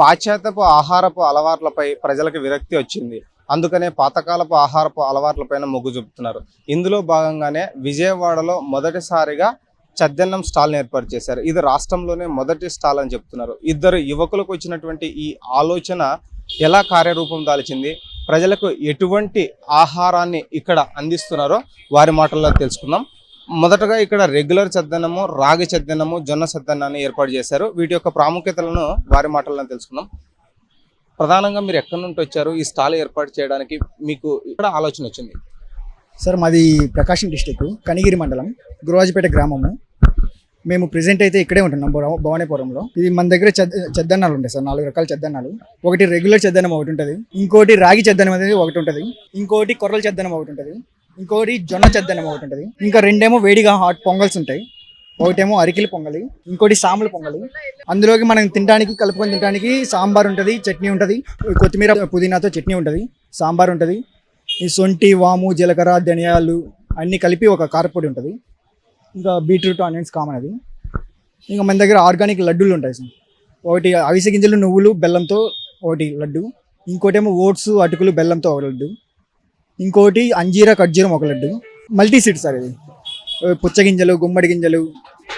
పాశ్చాత్యపు ఆహారపు అలవాట్లపై ప్రజలకు విరక్తి వచ్చింది. అందుకనే పాతకాలపు ఆహారపు అలవాట్లపైన మొగ్గు చూపుతున్నారు. ఇందులో భాగంగానే విజయవాడలో మొదటిసారిగా చద్దన్నం స్టాల్ని ఏర్పాటు చేశారు. ఇది రాష్ట్రంలోనే మొదటి స్టాల్ అని చెప్తున్నారు. ఇద్దరు యువకులకు వచ్చినటువంటి ఈ ఆలోచన ఎలా కార్యరూపం దాల్చింది? ప్రజలకు ఎటువంటి ఆహారాన్ని ఇక్కడ అందిస్తున్నారో వారి మాటల్లో తెలుసుకుందాం. మొదటగా ఇక్కడ రెగ్యులర్ చెద్దనము రాగి చద్దన్నము జొన్న చద్దన్నాన్ని ఏర్పాటు చేశారు. వీటి యొక్క ప్రాముఖ్యతలను వారి మాటలను తెలుసుకుందాం. ప్రధానంగా మీరు ఎక్కడి నుండి వచ్చారు? ఈ స్టాల్ ఏర్పాటు చేయడానికి మీకు ఇక్కడ ఆలోచన వచ్చింది. సార్ మాది ప్రకాశం డిస్టిక్ కనిగిరి మండలం గురువాజపేట గ్రామము. మేము ప్రజెంట్ అయితే ఇక్కడే ఉంటున్నాం భవానీపురంలో. ఇది మన దగ్గర చెద్దన్నాలు ఉంటాయి సార్ నాలుగు రకాల చెద్దన్నాలు. ఒకటి రెగ్యులర్ చెద్దనం ఒకటి ఉంటుంది ఇంకోటి రాగి చెద్దనం అనేది ఒకటి ఉంటుంది ఇంకోటి కొర్రల చెద్దనం ఒకటి ఉంటుంది. ఇంకోటి జొన్న చెద్దనం ఒకటి ఉంటుంది. ఇంకా రెండేమో వేడిగా హాట్ పొంగల్స్ ఉంటాయి. ఒకటేమో అరికిల పొంగలి ఇంకోటి సాముల పొంగలి. అందులోకి మనం తినడానికి కలుపుకొని తినడానికి సాంబార్ ఉంటుంది చట్నీ ఉంటుంది. కొత్తిమీర పుదీనాతో చట్నీ ఉంటుంది సాంబార్ ఉంటుంది. ఈ సొంటి వాము జీలకర్ర ధనియాలు అన్నీ కలిపి ఒక కారపొడి ఉంటుంది. ఇంకా బీట్రూట్ ఆనియన్స్ కామన్ అది. ఇంకా మన దగ్గర ఆర్గానిక్ లడ్డూలు ఉంటాయి సార్. ఒకటి అవిసె గింజలు నువ్వులు బెల్లంతో ఒకటి లడ్డు. ఇంకోటేమో ఓట్స్ అటుకులు బెల్లంతో ఒక లడ్డు. ఇంకోటి అంజీరా ఖర్జూరం ఒక లడ్డు. మల్టీ సీడ్ సార్ ఇది. పుచ్చగింజలు గుమ్మడి గింజలు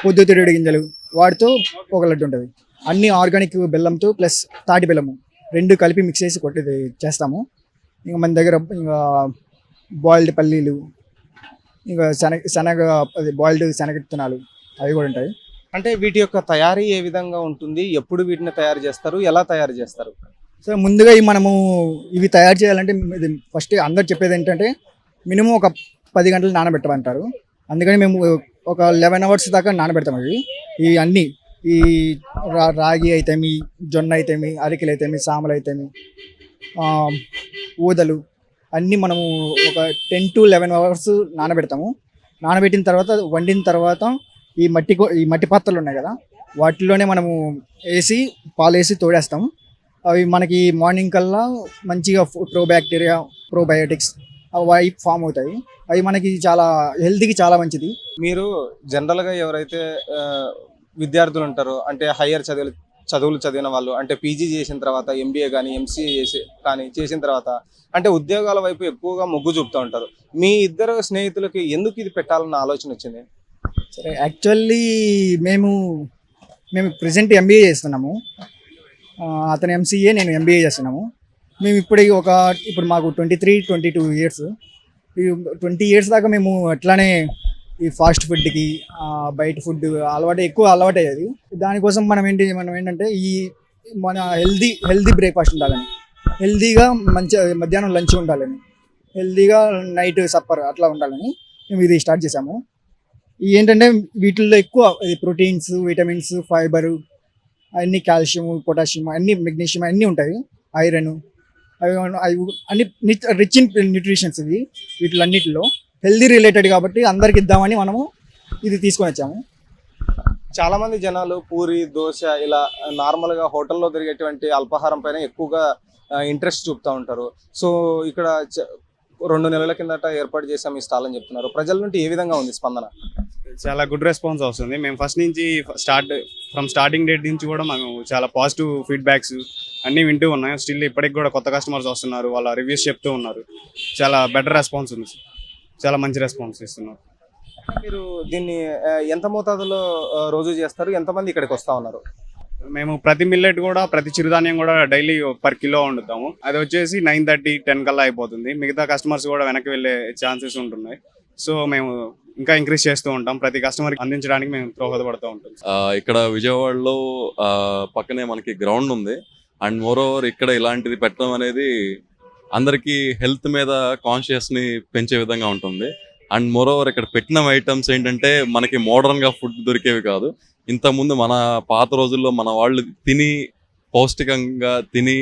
పొద్దుతిరుడు గింజలు వాటితో ఒక లడ్డు ఉంటుంది. అన్ని ఆర్గానిక్ బెల్లంతో ప్లస్ తాటి బెల్లము. రెండు కలిపి మిక్స్ చేసి కొట్టి చేస్తాము. ఇంకా మన దగ్గర ఇంకా బాయిల్డ్ పల్లీలు ఇంకా శనగ శనగ అది బాయిల్డ్ శనగ విత్తనాలు అవి కూడా ఉంటాయి. అంటే వీటి యొక్క తయారీ ఏ విధంగా ఉంటుంది? ఎప్పుడు వీటిని తయారు చేస్తారు? ఎలా తయారు చేస్తారు? సో ముందుగా ఈ మనము ఇవి తయారు చేయాలంటే ఇది ఫస్ట్ అందరు చెప్పేది ఏంటంటే మినిమం ఒక పది గంటలు నానబెట్టమంటారు. అందుకని మేము ఒక లెవెన్ అవర్స్ దాకా నానబెడతాం ఇవి ఈ అన్నీ ఈ రా రాగి అయితేమి జొన్న అయితేమి అరికెలు అయితేమి సామలు అయితేమి ఊదలు అన్నీ మనము ఒక టెన్ టు లెవెన్ అవర్స్ నానబెడతాము. నానబెట్టిన తర్వాత వండిన తర్వాత ఈ మట్టి కో- ఈ మట్టి పాత్రలు ఉన్నాయి కదా వాటిలోనే మనము వేసి పాలు వేసి తోడేస్తాము. అవి మనకి మార్నింగ్ కల్లా మంచిగా ప్రో బ్యాక్టీరియా ప్రోబయోటిక్స్ అవి ఫామ్ అవుతాయి. అవి మనకి చాలా హెల్త్కి చాలా మంచిది. మీరు జనరల్గా ఎవరైతే విద్యార్థులు ఉంటారో అంటే హయ్యర్ చదువులు చదువులు చదివిన వాళ్ళు అంటే పీజీ చేసిన తర్వాత ఎంబీఏ కానీ ఎంసీఏ చేసి కానీ చేసిన తర్వాత అంటే ఉద్యోగాల వైపు ఎక్కువగా మొగ్గు చూపుతూ ఉంటారు. మీ ఇద్దరు స్నేహితులకి ఎందుకు ఇది పెట్టాలన్న ఆలోచన వచ్చింది? సరే యాక్చువల్లీ మేము మేము ప్రజెంట్ ఎంబీఏ చేస్తున్నాము. అతను ఎంసీఏ నేను ఎంబీఏ చేస్తున్నాము. మేము ఇప్పుడు ఒక ఇప్పుడు మాకు twenty three twenty two years ఈ ట్వంటీ ఇయర్స్ దాకా మేము అట్లానే ఈ ఫాస్ట్ ఫుడ్కి బయట ఫుడ్ అలవాటు ఎక్కువ అలవాటు అయ్యేది దానికోసం మనం ఏంటి మనం ఏంటంటే ఈ మన హెల్దీ హెల్దీ బ్రేక్ఫాస్ట్ ఉండాలని. హెల్దీగా మంచి మధ్యాహ్నం లంచ్ ఉండాలని. హెల్దీగా నైట్ సప్పర్ అట్లా ఉండాలని మేము ఇది స్టార్ట్ చేసాము ఏంటంటే వీటిల్లో ఎక్కువ ప్రోటీన్స్ విటమిన్స్ ఫైబర్ అన్ని కాల్షియం పొటాషియం అన్ని మెగ్నీషియం అన్నీ ఉంటాయి. ఐరన్ అవి అవి అన్ని రిచ్ ఇన్ న్యూట్రిషన్స్ ఇవి. వీటిలన్నిటిలో హెల్దీ రిలేటెడ్ కాబట్టి అందరికి ఇద్దామని మనము ఇది తీసుకొని వచ్చాము. చాలా మంది జనాలు పూరి దోశ ఇలా నార్మల్గా హోటల్లో దొరికేటువంటి అల్పాహారం పైన ఎక్కువగా ఇంట్రెస్ట్ చూపుతూ ఉంటారు. సో ఇక్కడ చ- రెండు నెలల కిందట ఏర్పాటు చేసాం ఈ స్టాల్ అని చెప్తున్నారు. ప్రజల నుండి ఏ విధంగా ఉంది స్పందన? చాలా గుడ్ రెస్పాన్స్ వస్తుంది. మేము ఫస్ట్ నుంచి స్టార్ట్ ఫ్రమ్ స్టార్టింగ్ డేట్ నుంచి కూడా మేము చాలా పాజిటివ్ ఫీడ్బ్యాక్స్ అన్నీ వింటూ ఉన్నాం. స్టిల్ ఇప్పటికి కూడా కొత్త కస్టమర్స్ వస్తున్నారు. వాళ్ళ రివ్యూస్ చెప్తూ ఉన్నారు. చాలా బెటర్ రెస్పాన్స్ ఉంది. చాలా మంచి రెస్పాన్స్ ఇస్తున్నారు. మీరు దీన్ని ఎంత మోతాదులో రోజు చేస్తారు? ఎంతమంది ఇక్కడికి వస్తా ఉన్నారు? మేము ప్రతి మిల్లెట్ కూడా ప్రతి చిరుధాన్యం కూడా డైలీ పర్ కిలో వండుతాము. అది వచ్చేసి నైన్ థర్టీ టెన్ కల్లా అయిపోతుంది. మిగతా కస్టమర్స్ కూడా వెనక్కి వెళ్ళే ఛాన్సెస్ ఉంటున్నాయి. సో మేము ఇంకా ఇంక్రీజ్ చేస్తూ ఉంటాం. ప్రతి కస్టమర్కి అందించడానికి మేము దోహదపడుతూ ఉంటాం. ఇక్కడ విజయవాడలో ఆ, పక్కనే మనకి గ్రౌండ్ ఉంది. అండ్ మోర్ ఓవర్ ఇక్కడ ఇలాంటిది పెట్టడం అనేది అందరికీ హెల్త్ మీద కాన్షియస్ని పెంచే విధంగా ఉంటుంది. అండ్ మోర్ ఓవర్ ఇక్కడ పెట్టిన ఐటమ్స్ ఏంటంటే మనకి మోడర్న్గా ఫుడ్ దొరికేవి కాదు. ఇంతకుముందు మన పాత రోజుల్లో మన వాళ్ళు తిని పౌష్టికంగా తిని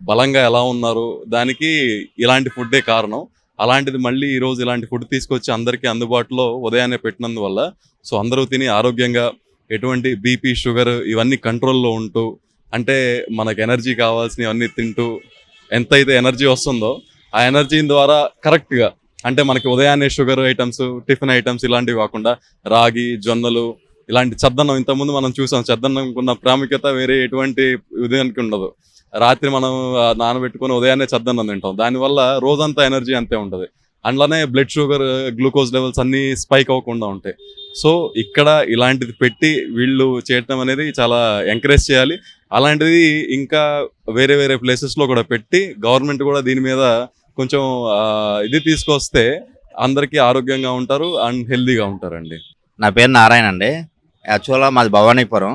బలంగా ఎలా ఉన్నారు దానికి ఇలాంటి ఫుడ్డే కారణం. అలాంటిది మళ్ళీ ఈ రోజు ఇలాంటి ఫుడ్ తీసుకొచ్చి అందరికీ అందుబాటులో ఉదయాన్నే పెట్టినందువల్ల సో అందరూ తిని ఆరోగ్యంగా ఎటువంటి బీపీ షుగర్ ఇవన్నీ కంట్రోల్లో ఉంటూ అంటే మనకు ఎనర్జీ కావాల్సినవన్నీ తింటూ ఎంతైతే ఎనర్జీ వస్తుందో ఆ ఎనర్జీ ద్వారా కరెక్ట్గా అంటే మనకి ఉదయాన్నే షుగర్ ఐటమ్స్ టిఫిన్ ఐటమ్స్ ఇలాంటివి కాకుండా రాగి జొన్నలు ఇలాంటి చద్దన్నం ఇంతకుముందు మనం చూసాం. చద్దన్నంకు ఉన్న ప్రాముఖ్యత వేరే ఎటువంటి ఉదయానికి ఉండదు. రాత్రి మనం నానబెట్టుకొని ఉదయాన్నే చద్దన్నం తింటాం. దానివల్ల రోజంతా ఎనర్జీ అంతే ఉంటుంది. అందులోనే బ్లడ్ షుగర్ గ్లూకోజ్ లెవెల్స్ అన్నీ స్పైక్ అవ్వకుండా ఉంటాయి. సో ఇక్కడ ఇలాంటిది పెట్టి వీళ్ళు చేయటం అనేది చాలా ఎంకరేజ్ చేయాలి. అలాంటిది ఇంకా వేరే వేరే ప్లేసెస్లో కూడా పెట్టి గవర్నమెంట్ కూడా దీని మీద కొంచెం ఇది తీసుకొస్తే అందరికీ ఆరోగ్యంగా ఉంటారు అండ్ హెల్దీగా ఉంటారండి. నా పేరు నారాయణ అండి. యాక్చువల్గా మాది భవానీపురం.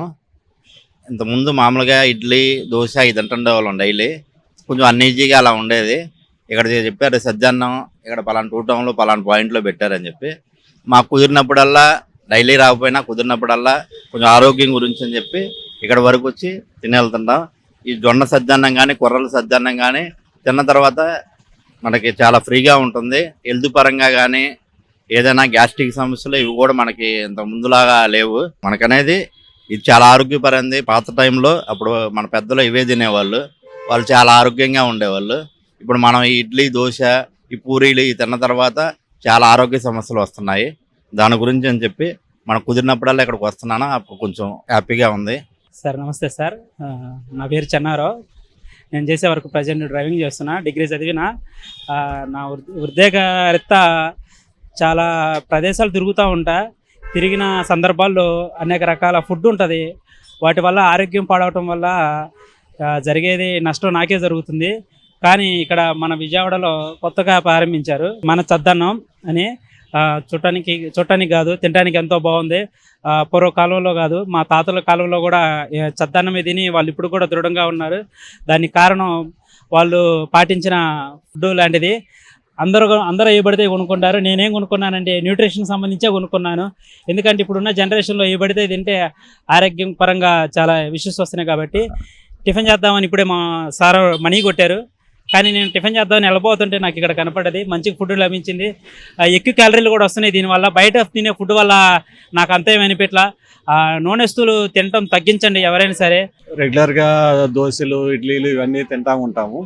ఇంతకుముందు మామూలుగా ఇడ్లీ దోశ ఇది తింటుండే వాళ్ళం డైలీ. కొంచెం అన్ఈజీగా అలా ఉండేది. ఇక్కడ చెప్పారు సజ్జన్నం ఇక్కడ పలానా టూ టౌన్లో పలానా పాయింట్లో పెట్టారని చెప్పి. మాకు కుదిరినప్పుడల్లా డైలీ రాకపోయినా కుదిరినప్పుడల్లా కొంచెం ఆరోగ్యం గురించి అని చెప్పి ఇక్కడ వరకు వచ్చి తినేళ్తుంటాం వెళ్తుంటాం. ఈ జొన్న సజ్జన్నం కానీ కొర్రల సజ్జన్నం కానీ తిన్న తర్వాత మనకి చాలా ఫ్రీగా ఉంటుంది. హెల్త్ పరంగా కానీ ఏదైనా గ్యాస్ట్రిక్ సమస్యలు ఇవి కూడా మనకి ఇంత ముందులాగా లేవు. మనకనేది ఇది చాలా ఆరోగ్యపరంది. పాత టైంలో అప్పుడు మన పెద్దలు ఇవే తినేవాళ్ళు. వాళ్ళు చాలా ఆరోగ్యంగా ఉండేవాళ్ళు. ఇప్పుడు మనం ఈ ఇడ్లీ దోశ ఈ పూరీలు ఇవి తిన్న తర్వాత చాలా ఆరోగ్య సమస్యలు వస్తున్నాయి. దాని గురించి అని చెప్పి మనం కుదిరినప్పుడల్లా ఇక్కడికి వస్తున్నాను. అప్పుడు కొంచెం హ్యాపీగా ఉంది. సార్ నమస్తే సార్. నా పేరు చెన్నారావు. నేను చేసే వరకు ప్రజెంట్ డ్రైవింగ్ చేస్తున్నా డిగ్రీ చదివిన. నా వృ- వృద్ధేకరీత్యా చాలా ప్రదేశాలు తిరుగుతూ ఉంటా. తిరిగిన సందర్భాల్లో అనేక రకాల ఫుడ్ ఉంటుంది. వాటి వల్ల ఆరోగ్యం పాడవటం వల్ల జరిగేది నష్టం నాకే జరుగుతుంది. కానీ ఇక్కడ మన విజయవాడలో కొత్తగా ప్రారంభించారు. మన చద్దన్నం అని చుట్టానికి చూడటానికి చూడటానికి కాదు తినడానికి ఎంతో బాగుంది. పూర్వ పూర్వకాలంలో కాదు మా తాతల కాలంలో కూడా చద్దన్నమే తిని వాళ్ళు ఇప్పుడు కూడా దృఢంగా ఉన్నారు. దానికి కారణం వాళ్ళు పాటించిన ఫుడ్ లాంటిది. అందరూ అందరూ ఏ పడితే కొనుక్కుంటారు. నేనేం కొనుక్కున్నానంటే న్యూట్రిషన్ సంబంధించే కొనుక్కున్నాను. ఎందుకంటే ఇప్పుడున్న జనరేషన్లో ఏ పడితే తింటే ఆరోగ్యం పరంగా చాలా ఇష్యూస్ వస్తున్నాయి కాబట్టి టిఫిన్ చేద్దామని ఇప్పుడే మా సార్ మనీ కొట్టారు. కానీ నేను టిఫిన్ చేద్దామని వెళ్ళబోతుంటే నాకు ఇక్కడ కనపడ్డది. మంచి ఫుడ్ లభించింది. ఎక్కువ క్యాలరీలు కూడా వస్తున్నాయి దీనివల్ల బయట తినే ఫుడ్ వల్ల నాకు అంతేం అనిపించలా నూనెస్తులు తినటం తగ్గించండి ఎవరైనా సరే. రెగ్యులర్గా దోశలు ఇడ్లీలు ఇవన్నీ తింటా ఉంటాము.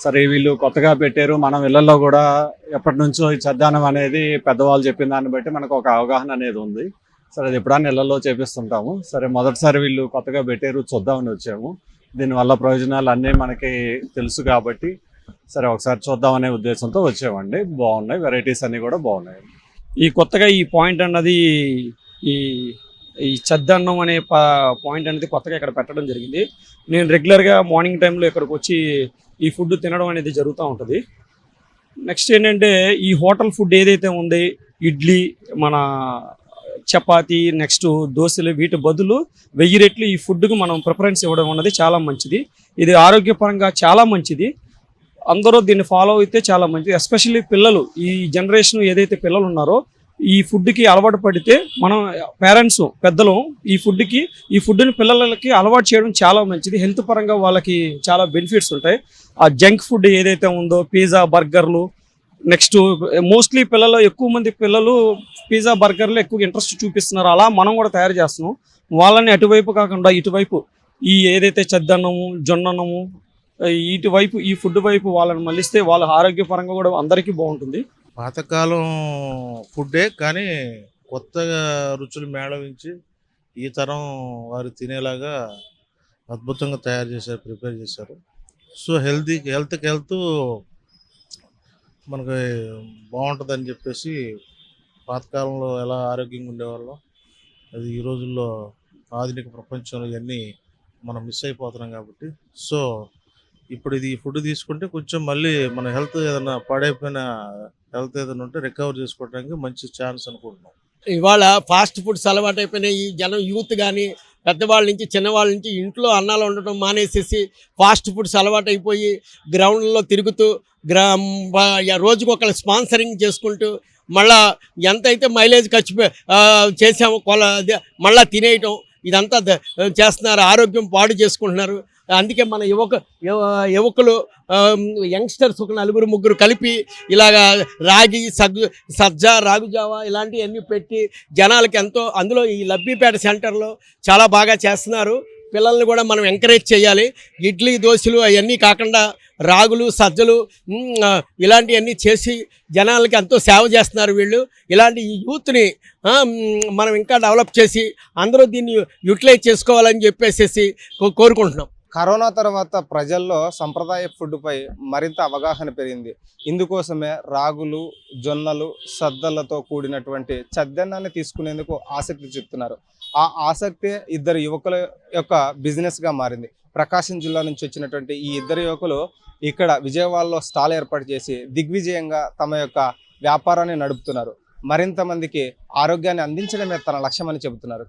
సరే వీళ్ళు కొత్తగా పెట్టారు. మనం ఇళ్ళలో కూడా ఎప్పటి నుంచో ఈ చద్దానం అనేది పెద్దవాళ్ళు చెప్పిన దాన్ని బట్టి మనకు ఒక అవగాహన అనేది ఉంది. సరే అది ఎప్పుడైనా ఇళ్ళలో చేపిస్తుంటాము. సరే మొదటిసారి వీళ్ళు కొత్తగా పెట్టారు చూద్దామని వచ్చాము. దీనివల్ల ప్రయోజనాలు అన్నీ మనకి తెలుసు కాబట్టి సరే ఒకసారి చూద్దామనే ఉద్దేశంతో వచ్చామండి. బాగున్నాయి వెరైటీస్ అన్నీ కూడా బాగున్నాయి. ఈ కొత్తగా ఈ పాయింట్ అన్నది ఈ ఈ చద్దన్నం అనే ప- పాయింట్ అనేది కొత్తగా ఇక్కడ పెట్టడం జరిగింది. నేను రెగ్యులర్గా మార్నింగ్ టైంలో ఇక్కడికి వచ్చి ఈ ఫుడ్ తినడం అనేది జరుగుతూ ఉంటుంది. నెక్స్ట్ ఏంటంటే ఈ హోటల్ ఫుడ్ ఏదైతే ఉంది ఇడ్లీ మన చపాతి నెక్స్ట్ దోశలు వీటి బదులు వెయ్యి రెట్లు ఈ ఫుడ్కు మనం ప్రిఫరెన్స్ ఇవ్వడం అన్నది చాలా మంచిది. ఇది ఆరోగ్యపరంగా చాలా మంచిది. అందరూ దీన్ని ఫాలో అయితే చాలా మంచిది. ఎస్పెషల్లీ పిల్లలు ఈ జనరేషన్ ఏదైతే పిల్లలు ఉన్నారో ఈ ఫుడ్కి అలవాటు పడితే మనం పేరెంట్స్ పెద్దలు ఈ ఫుడ్కి ఈ ఫుడ్ని పిల్లలకి అలవాటు చేయడం చాలా మంచిది. హెల్త్ పరంగా వాళ్ళకి చాలా బెనిఫిట్స్ ఉంటాయి. ఆ జంక్ ఫుడ్ ఏదైతే ఉందో పిజ్జా బర్గర్లు నెక్స్ట్ మోస్ట్లీ పిల్లలు ఎక్కువ మంది పిల్లలు పిజ్జా బర్గర్లు ఎక్కువ ఇంట్రెస్ట్ చూపిస్తున్నారు. అలా మనం కూడా తయారు చేస్తున్నాం. వాళ్ళని అటువైపు కాకుండా ఇటువైపు ఈ ఏదైతే చెద్దన్నము జొన్నన్నము ఇటువైపు ఈ ఫుడ్ వైపు వాళ్ళని మళ్ళిస్తే వాళ్ళ ఆరోగ్యపరంగా కూడా అందరికీ బాగుంటుంది. పాతకాలం ఫుడ్డే కానీ కొత్తగా రుచులు మేళవించి ఈ తరం వారు తినేలాగా అద్భుతంగా తయారు చేశారు ప్రిపేర్ చేశారు. సో హెల్తీ హెల్త్కి హెల్త్ మనకి బాగుంటుందని చెప్పేసి పాతకాలంలో ఎలా ఆరోగ్యంగా ఉండేవాళ్ళం అది ఈ రోజుల్లో ఆధునిక ప్రపంచంలో ఇవన్నీ మనం మిస్ అయిపోతున్నాం కాబట్టి. సో ఇప్పుడు ఇది ఫుడ్ తీసుకుంటే కొంచెం మళ్ళీ మన హెల్త్ ఏదైనా పాడైపోయిన హెల్త్ ఏదైనా ఉంటే రికవర్ చేసుకోవడానికి మంచి ఛాన్స్ అనుకుంటున్నాం. ఇవాళ ఫాస్ట్ ఫుడ్స్ అలవాటు అయిపోయినాయి. ఈ జనం యూత్ కానీ పెద్దవాళ్ళ నుంచి చిన్నవాళ్ళ నుంచి ఇంట్లో అన్నాలు ఉండటం మానేసేసి ఫాస్ట్ ఫుడ్స్ అలవాటు అయిపోయి గ్రౌండ్లో తిరుగుతూ గ్రా రోజుకొకరు స్పాన్సరింగ్ చేసుకుంటూ మళ్ళా ఎంత అయితే మైలేజ్ ఖర్చు చేసామో కొల మళ్ళీ తినేయటం ఇదంతా చేస్తున్నారు. ఆరోగ్యం పాడు చేసుకుంటున్నారు. అందుకే మన యువక యువ- యువకులు యంగ్స్టర్స్ ఒక నలుగురు ముగ్గురు కలిపి ఇలాగా రాగి సగ్గు సజ్జ రాగుజావా ఇలాంటివన్నీ పెట్టి జనాలకి ఎంతో అందులో ఈ లబ్బిపేట సెంటర్లో చాలా బాగా చేస్తున్నారు. పిల్లల్ని కూడా మనం ఎంకరేజ్ చేయాలి. ఇడ్లీ దోశలు అవన్నీ కాకుండా రాగులు సజ్జలు ఇలాంటివన్నీ చేసి జనాలకి ఎంతో సేవ చేస్తున్నారు వీళ్ళు. ఇలాంటి ఈ యూత్ని మనం ఇంకా డెవలప్ చేసి అందరూ దీన్ని యూటిలైజ్ చేసుకోవాలని చెప్పేసి కో- కోరుకుంటున్నాం. కరోనా తర్వాత ప్రజల్లో సంప్రదాయ ఫుడ్పై మరింత అవగాహన పెరిగింది. ఇందుకోసమే రాగులు జొన్నలు సద్దలతో కూడినటువంటి చద్దన్నాన్ని తీసుకునేందుకు ఆసక్తి చూపుతున్నారు. ఆ ఆసక్తి ఇద్దరు యువకుల యొక్క బిజినెస్గా మారింది. ప్రకాశం జిల్లా నుంచి వచ్చినటువంటి ఈ ఇద్దరు యువకులు ఇక్కడ విజయవాడలో స్టాల్ ఏర్పాటు చేసి దిగ్విజయంగా తమ యొక్క వ్యాపారాన్ని నడుపుతున్నారు. మరింత మందికి ఆరోగ్యాన్ని అందించడమే తన లక్ష్యమని చెబుతున్నారు.